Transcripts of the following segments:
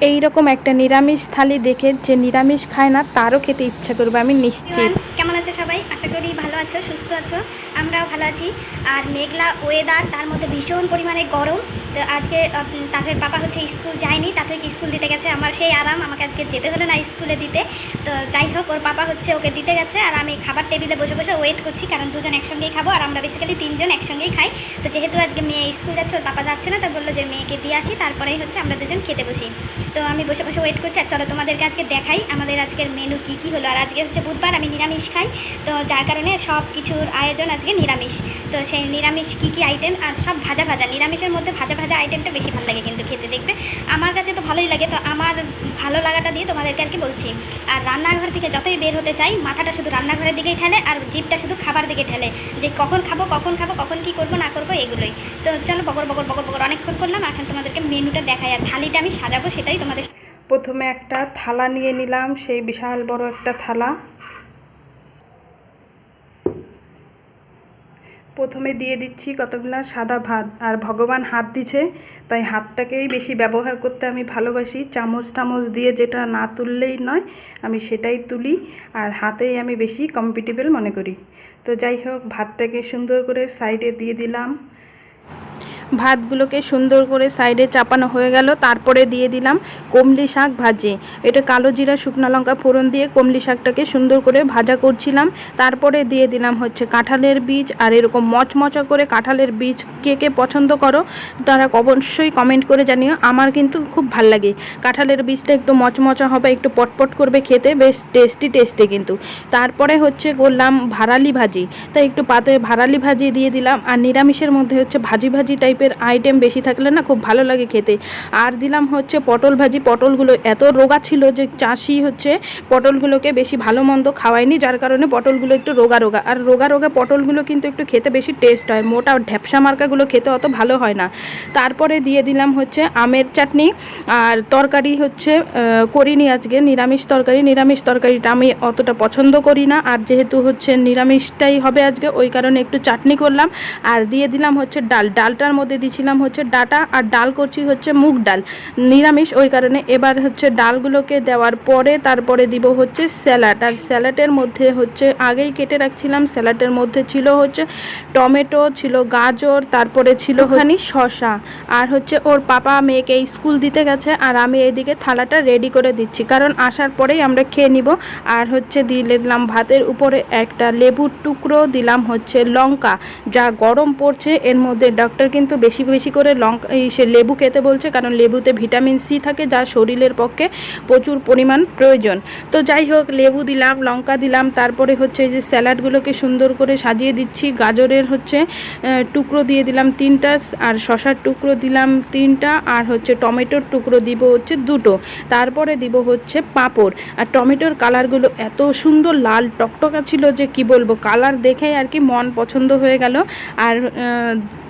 এই রকম একটা নিরামিষ থালি দেখে যে নিরামিষ খায় না, তারও খেতে ইচ্ছা করবে, আমি নিশ্চিত। কেমন আছে সবাই? আশা করি ভালো আছো, সুস্থ আছো। আমরাও ভালো আছি। আর মেঘলা ওয়েদার তার মধ্যে ভীষণ পরিমাণে গরম। তো আজকে তাদের বাবা হচ্ছে স্কুল যায়নি তাদেরকে স্কুল দিতে গেছে? আমার সেই আরাম, আমাকে আজকে যেতে হলো না স্কুলে দিতে। তো যাই হোক, ওর বাবা হচ্ছে ওকে দিতে গেছে, আর আমি খাবার টেবিলে বসে বসে ওয়েট করছি, কারণ দুজন একসঙ্গেই খাব, আর আমরা বেসিক্যালি তিনজন একসঙ্গেই খাই। তো যেহেতু আজকে মেয়ে স্কুল যাচ্ছে, ওর বাবা যাচ্ছে না, তো বলল যে মেয়েকে দিয়ে আসি, তারপরেই হচ্ছে আমরা দুজন খেতে বসি। তো আমি বসে বসে ওয়েট করছি, আর চলো তোমাদেরকে আজকে দেখাই আমাদের আজকের মেনু কী কী হলো। আর আজকে হচ্ছে বুধবার আমি নিরামিষ খাই। তো যার কারণে সব কিছুর আয়োজন আজকে নিরামিষ। তো সেই নিরামিষ কী কী আইটেম আর সব ভাজা ভাজা। নিরামিষের মধ্যে ভাজা ভাজা আইটেমটা বেশি ভালো লাগে কিন্তু খেতে, দেখবে? আমার কাছে তো ভালোই লাগে। তো আমার ভালো লাগাটা দিয়ে তোমাদেরকে আর কি বলছি। আর রান্নাঘর থেকে যতই বের হতে চাই, মাথাটা শুধু রান্নাঘরের দিকেই ঠেলে আর জিপটা শুধু খাবার দিকে ঠেলে। যে কখন খাব কখন খাব, কখন কী করব, না করব, এগুলোই। তো চলো বকর বকর বকর বকর অনেকক্ষণ করলাম। এখন তোমাদেরকে মেনুটা দেখাই। আর থালিটা আমি সাজাবো, সেটাই তোমাদের প্রথমে একটা থালা নিয়ে নিলাম। সেই বিশাল বড় একটা থালা। প্রথমে দিয়ে দিচ্ছি কতগুলা সাদা ভাত। আর ভগবান হাত দিছে, তাই হাতটাকেই বেশি ব্যবহার করতে আমি ভালোবাসি। চামচ টামচ দিয়ে যেটা না তুললেই নয়, আমি সেটাই তুলি, আর হাতেই আমি বেশি কম্পিটেবল মনে করি। তো যাই হোক, ভাতটাকে সুন্দর করে সাইডে দিয়ে দিলাম। ভাতগুলোকে সুন্দর করে সাইডে চাপানো হয়ে গেল। তারপরে দিয়ে দিলাম কমলি শাক ভাজি। এটা কালো জিরা, শুকনো লঙ্কা ফোড়ন দিয়ে কমলি শাকটাকে সুন্দর করে ভাজা করছিলাম। তারপরে দিয়ে দিলাম হচ্ছে কাঁঠালের বীজ আর এরকম মচমচা করে কাঁঠালের বীজ। কে কে পছন্দ করো, তারা অবশ্যই কমেন্ট করে জানিও। আমার কিন্তু খুব ভালো লাগে। কাঁঠালের বীজটা একটু মচমচা হবে, একটু পটপট করবে খেতে, বেশ টেস্টি টেস্টি কিন্তু। তারপরে হচ্ছে করলাম ভারালি ভাজি। তাই একটু পাতে ভারালি ভাজি দিয়ে দিলাম। আর নিরামিষের মধ্যে হচ্ছে ভাজি ভাজি টাইপের আইটেম বেশি থাকলে না খুব ভালো লাগে খেতে। আর দিলাম হচ্ছে পটল ভাজি। পটলগুলো এত রোগা ছিল যে চাষি হচ্ছে পটলগুলোকে বেশি ভালো মন্দ খাওয়ায়নি, যার কারণে পটলগুলো একটু রোগা রোগা। আর রোগা রোগা পটলগুলো কিন্তু একটু খেতে বেশি টেস্ট হয়, মোটা ঢ্যাপসা মার্কাগুলো খেতে অত ভালো হয় না। তারপরে দিয়ে দিলাম হচ্ছে আমের চাটনি আর তরকারি হচ্ছে করিনি আজকে, নিরামিষ তরকারি। নিরামিষ তরকারিটা আমি অতটা পছন্দ করি না। আর যেহেতু হচ্ছে নিরামিষটাই হবে আজকে, ওই কারণে একটু চাটনি করলাম। আর দিয়ে দিলাম হচ্ছে ডাল। ডালটার মধ্যে দিয়েছিলাম হচ্ছে ডাটা আর ডাল করছি হচ্ছে মুগ ডাল। নিরামিষ ওই কারণে। এবার হচ্ছে ডালগুলোকে দেওয়ার পরে তারপরে দিব হচ্ছে স্যালাড। আর স্যালাডের মধ্যে হচ্ছে আগেই কেটে রাখছিলাম। স্যালাডের মধ্যে ছিল হচ্ছে টমেটো ছিল গাজর তারপরে ছিল ওখানে শশা আর হচ্ছে ওর পাপা মেয়েকে স্কুল দিতে গেছে। আর আমি এইদিকে থালাটা রেডি করে দিচ্ছি। কারণ আসার পরেই আমরা খেয়ে নিব। আর হচ্ছে দিয়ে দিলাম ভাতের উপরে একটা লেবুর টুকরো দিলাম হচ্ছে লঙ্কা। যা গরম পড়ছে এর মধ্যে ডক্টর কিন্তু বেশি বেশি করে লঙ্কা সে লেবু খেতে বলছে, কারণ লেবুতে ভিটামিন সি থাকে, যা শরীরের পক্ষে প্রচুর পরিমাণ প্রয়োজন। তো যাই হোক, লেবু দিলাম, লঙ্কা দিলাম, তারপরে হচ্ছে এই যে স্যালাডগুলোকে সুন্দর করে সাজিয়ে দিচ্ছি। গাজরের হচ্ছে টুকরো দিয়ে দিলাম তিনটা, আর শশার টুকরো দিলাম তিনটা, আর হচ্ছে টমেটোর টুকরো দিব হচ্ছে দুটো। তারপরে দিব হচ্ছে পাঁপড়। আর টমেটোর কালারগুলো এত সুন্দর, লাল টকটকা ছিল যে কি বলব, কালার দেখে আর কি মন পছন্দ হয়ে গেল। আর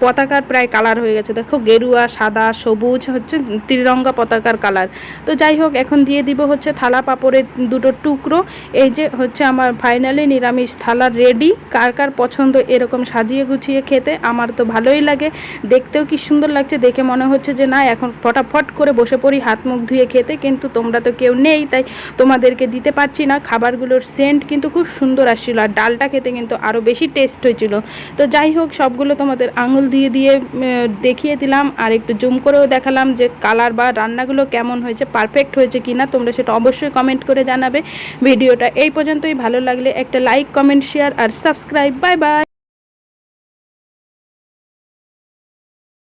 পতাকার প্রায় কালার হয়ে গেছে। দেখো গেরুয়া, সাদা, সবুজ হচ্ছে ত্রিরঙ্গা পতাকার কালার। তো যাই হোক, এখন দিয়ে দিব হচ্ছে থালা পাপড়ের দুটো টুকরো। এই যে হচ্ছে আমার ফাইনালি নিরামিষ থালা রেডি। কার কার পছন্দ এরকম সাজিয়ে গুছিয়ে খেতে, আমার তো ভালোই লাগে। দেখতেও কি সুন্দর লাগছে, দেখে মনে হচ্ছে যে না, এখন ফটাফট করে বসে পড়ি, হাত মুখ ধুয়ে খেতে। কিন্তু তোমরা তো কেউ নেই, তাই তোমাদেরকে দিতে পারছি না। খাবারগুলোর সেন্ট কিন্তু খুব সুন্দর আসছিল, আর ডালটা খেতে কিন্তু আরও বেশি টেস্ট হয়েছিল। তো যাই হোক, সবগুলো তোমাদের আঙুল দিয়ে দিয়ে দেখিয়ে দিলাম আর একটু জুম করেও দেখালাম যে কালার বা রান্নাগুলো কেমন হয়েছে পারফেক্ট হয়েছে কি না তোমরা সেটা অবশ্যই কমেন্ট করে জানাবে। ভিডিওটা এই পর্যন্তই, ভালো লাগলে একটা লাইক কমেন্ট শেয়ার আর সাবস্ক্রাইব বাই বাই